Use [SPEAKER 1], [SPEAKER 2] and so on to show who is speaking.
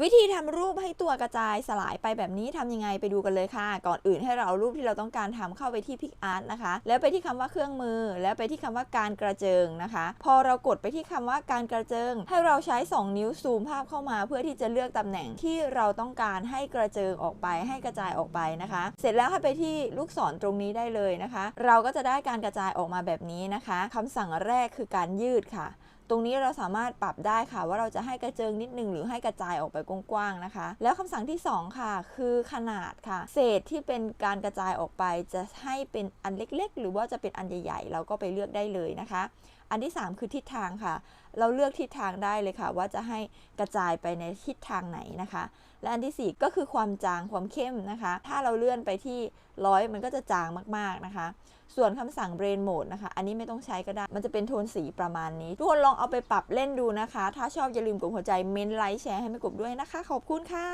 [SPEAKER 1] วิธีทำรูปให้ตัวกระจายสลายไปแบบนี้ทำยังไงไปดูกันเลยค่ะ ก่อนอื่นให้เรารูปที่เราต้องการทำเข้าไปที่ Pic Art นะคะ แล้วไปที่คำว่าเครื่องมือ แล้วไปที่คำว่าการกระเจิงนะคะ พอเรากดไปที่คำว่าการกระเจิง ให้เราใช้ 2 นิ้วซูมภาพเข้ามา เพื่อที่จะเลือกตำแหน่งที่เราต้องการให้กระเจิงออกไปให้กระจายออกไปนะคะ เสร็จแล้วให้ไปที่ลูกศรตรงนี้ได้เลยนะคะ เราก็จะได้การกระจายออกมาแบบนี้นะคะคำสั่งแรกคือการยืดค่ะ ตรงนี้เราสามารถปรับได้ค่ะ ว่าเราจะให้กระเจิงนิดนึงหรือให้กระจายออกไปกว้างๆนะคะ แล้วคำสั่งที่ 2 ค่ะ คือขนาดค่ะ เศษที่เป็นการกระจายออกไปจะให้เป็นอันเล็กๆ หรือว่าจะเป็นอันใหญ่ๆ เราก็ไปเลือกได้เลยนะคะ อันที่ 3 คือทิศทางค่ะ เราเลือกทิศทางได้เลยค่ะ ว่าจะให้กระจายไปในทิศทางไหนนะคะ และอันทีสี่ 4 ก็คือความจางความเข้มนะคะ ถ้าเราเลื่อนไปที่ร้อยมันก็จะจางมากๆนะคะ ส่วนคำสั่ง Brain Mode นะคะ อันนี้ไม่ต้องใช้ก็ได้ มันจะเป็นโทนสีประมาณนี้ ทุกคนลองเอาไปปรับเล่นดูนะคะ ถ้าชอบอย่าลืมกดหัวใจ เม้นไลค์แชร์ให้ไม่กบด้วยนะคะ ขอบคุณค่ะ